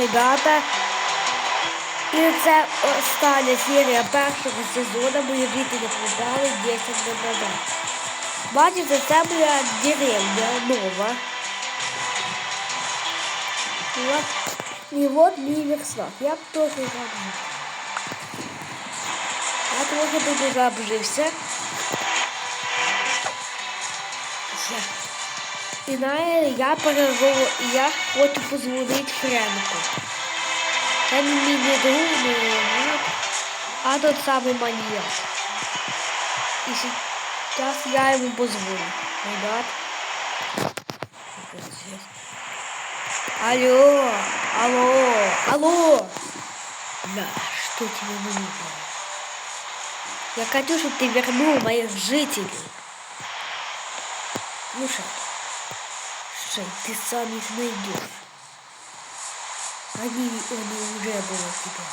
ребята. І це остання серія першого сезону. Мої жителі продали 10 днів назад. Бачите, це моя деревня нова. І от, мій верстак. Я б теж так. Я трохи тут уже І знає, я переживу, і я хочу позвонити Френку. Це не мій не друг, не друг, а тот самий маньяк. І зараз я йому позвоню. Ребят. Алло, алло, алло. Да, что тебе нужно? Я хочу, чтобы ты вернул моих жителей. Слушай, слушай, ты сам их найдешь. Они, они уже были у тебя.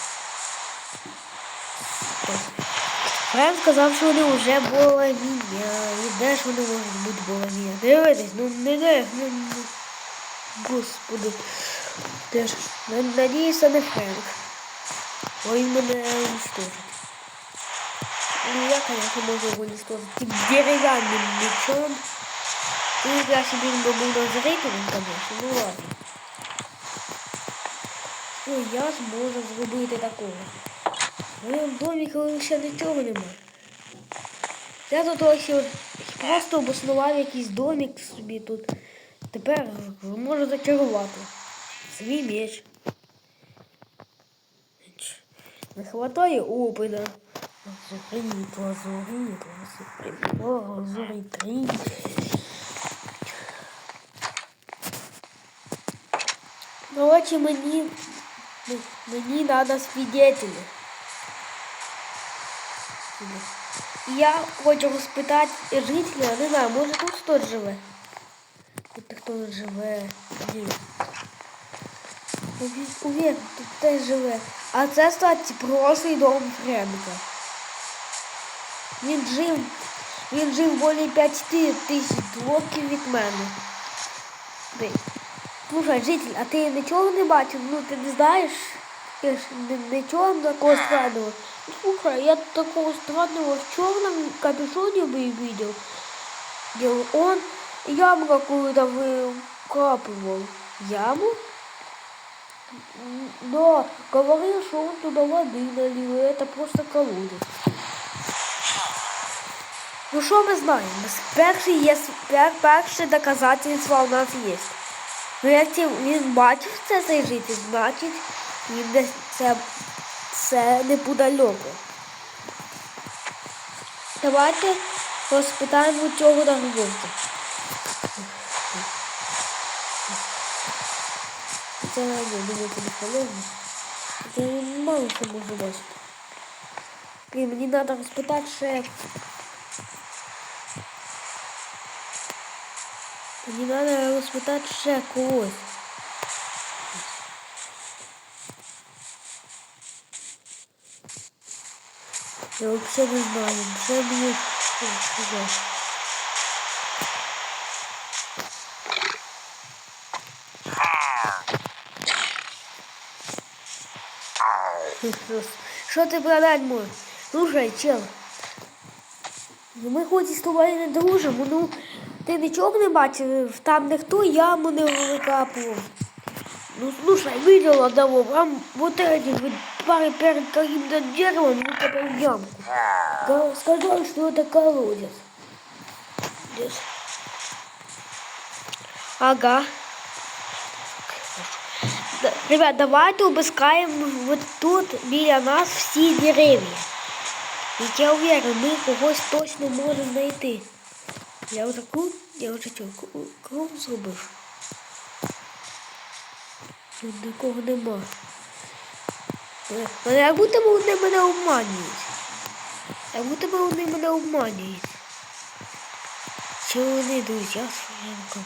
Френ сказав, що вони вже були мене. І де ж вони можуть бути були мене? Дивитесь, ну не де, ну, ну, господи. Де ж, на- надіюся, не Френк. Ой, мене уничтожить. Ну, я, конечно, могу его уничтожить тем деревянным мечом. Я себе не на зрителем, конечно, ну ладно. Ну, я зможу зробити такого. В моєму домі ще нічого немає. Я тут ось от просто обоснував якийсь домик собі тут. Тепер можу зачарувати. Свій меч. Не хватає опина. Лазурит, лазурит, лазурит, лазурит, лазурит. Короче, мені, мені треба свидетелі. І Я хочу розпитати жителя, не знаю, може тут хтось живе. Тут хто тут живе. Ні. Уверен, тут теж живе. А це, кстати, прошлий дом Френка. Він жив, він жив більше 5 тисяч років від мене. Ди. Слушай, житель, а ти нічого не бачив? Ну ти не знаєш? Я ж н- нічого такого странного. Ну, Слушай, я такого странного в черном капюшоне бы видел. Где он яму какую-то выкапывал. Яму? М, Да, говорил, что он туда воды налил, и это просто колодец. Ну що ми знаємо? Перше є с- пер, перше доказательство у нас є. Ну якщо він бачив це цей житель, значить він це, це неподалеку. Давайте розпитаємо цього торговця. Це не буде полезно. Це мало що може бачити. Блін, мені треба розпитати ще Мені треба розпитати ще когось. Я взагалі не знаю, вже мені що сказати. Що ти продать можеш? Слушай, чел. Ну, Ми хоч і з тобою не дружимо, ну ти нічого не бачив, там ніхто яму не викапував. Ну слушай, видел одного, вам вот эти вот пары перед каким-то деревом выкопал ямку. Га- Сказал, что это колодец. Здесь. Ага. Да, Ребят, давайте обыскаем вот тут біля нас всі дерев'я. Ведь я уверен, ми когось точно можемо знайти. Я круг, я вже круг зробив. Тут нікого нема. Мене як будто вони мене обманюють. Як будто вони мене обманюють. Чи вони друзі, я Френко.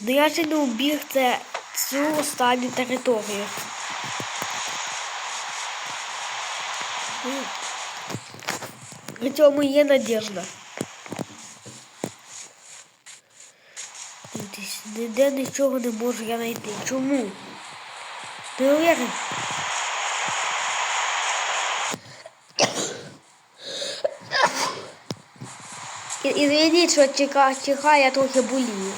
Ну я ще не убіг це цю останню територію. При цьому є надіжда. Ніде нічого не можу я знайти. Чому? Не уверен. Звідіть, що чиха, чихає трохи боліє.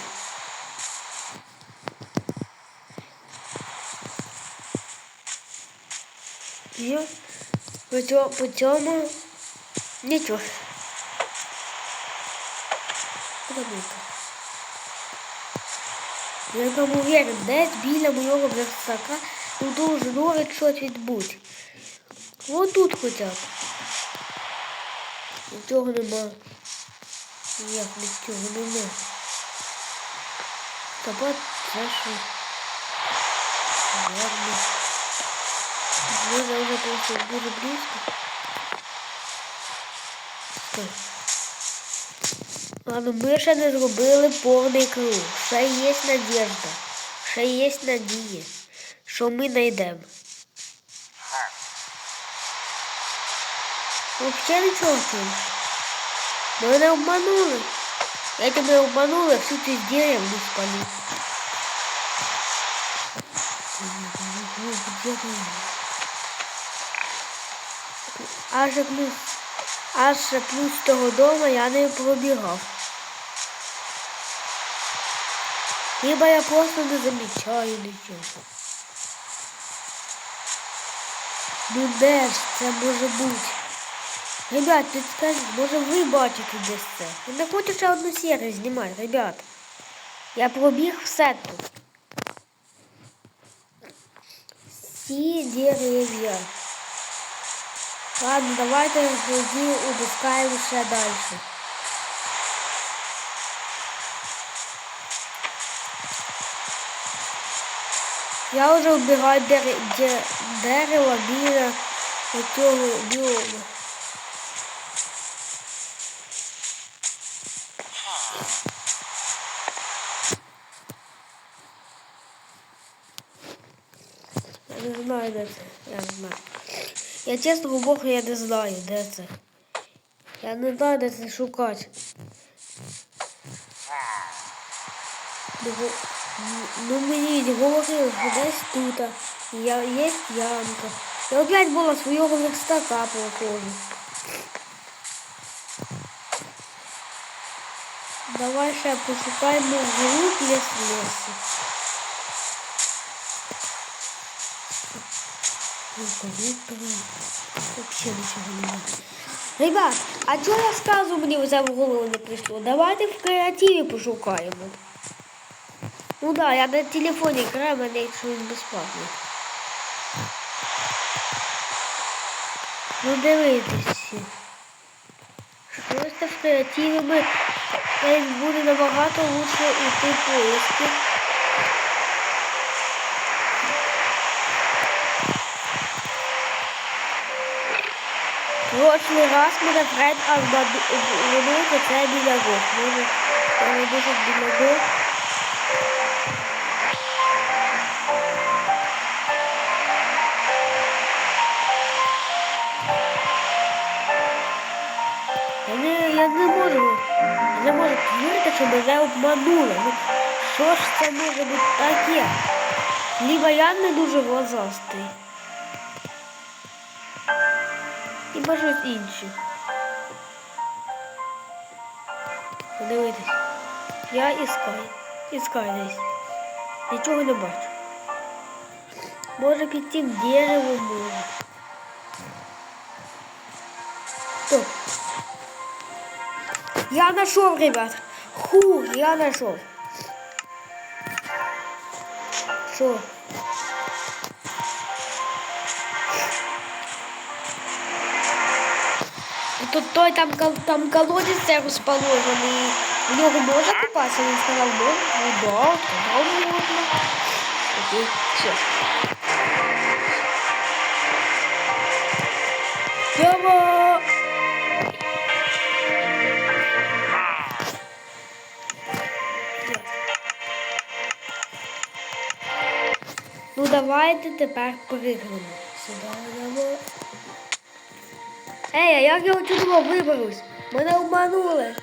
І по цьому, по цьому нічого. Подобається. Я там уверен, десь біля моєго верстака ну нове щось відбути. Вот тут хоча б. Нічого нема. Ніяк нічого нема. Кабат це що? Ладно. Можна вже просто дуже близько. Стой. Ладно, ми ще не зробили повний круг. Ще є надіжда. Ще є надія, що ми знайдемо. Взагалі нічого цим. Мене обманули. Я тебе обманула, всю деревню спалив. Где ты? Аж плюс, аж плюс того дома я не пробігав. Хіба я просто не замічаю нічого. Ну де ж це може бути? Ребят, підскажіть, може ви бачите десь це? Я не хочу ще одну серію знімати, ребят. Я пробіг все тут. Всі дерев'я. Ладно, давайте тоді опускаємо ще далі. Я вже вбігаю дере, де, дерево біля цього біому. Я не знаю, де це. Я не знаю. Я чесно говорю, я не знаю, де це. Я не знаю, де це шукати. Ну, мені говорили, що десь тут. Я, є ямка. Я опять була свого верстака походу. Давай ще пошукаємо вглубь ліс лісу. Вообще нічого немає. Ребят, а чого сказу мені в голову не прийшло? Давайте в креативі пошукаємо. Ну да, я на телефоні граю, мене якщо він безплатний. Ну дивитесь. Просто в креативі ми буде набагато лучше йти поиски. Прошлий раз мене Фред що це біля гор. Може, я не дуже біля гор. Не, я не можу, я можу повірити, що мене обманули. Ну, що ж це може бути таке? Либо я не дуже глазастий. Хіба щось інше. Подивитись. Я іскаю. Іскаю десь. Нічого не бачу. Може під тим деревом може. Я нашел, ребят. Ху, я нашел. Что? Тут той там, кол- там колодец це розположений. В нього можна купатися? Він сказав, можна. Ну да, сказав можна. Окей, все. Йомо! Давайте тепер пригнемо. Сюди. Ей, а як я чудово виберусь? Мене обманули.